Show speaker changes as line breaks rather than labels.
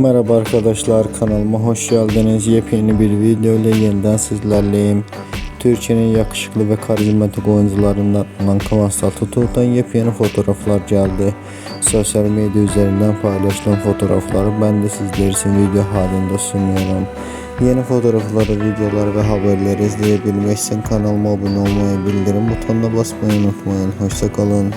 Merhaba arkadaşlar kanalıma hoş geldiniz. Yepyeni bir video ile yeniden sizlerleyim. Türkiye'nin yakışıklı ve karizmatik oyuncularından olan Kıvanç yepyeni fotoğraflar geldi. Sosyal medya üzerinden paylaştığım fotoğrafları ben de sizler için video halinde sunuyorum. Yeni fotoğrafları, videolar ve haberleri izleyebilmek için kanalıma abone olmayı, bildirim butonuna basmayı unutmayın. Hoşçakalın.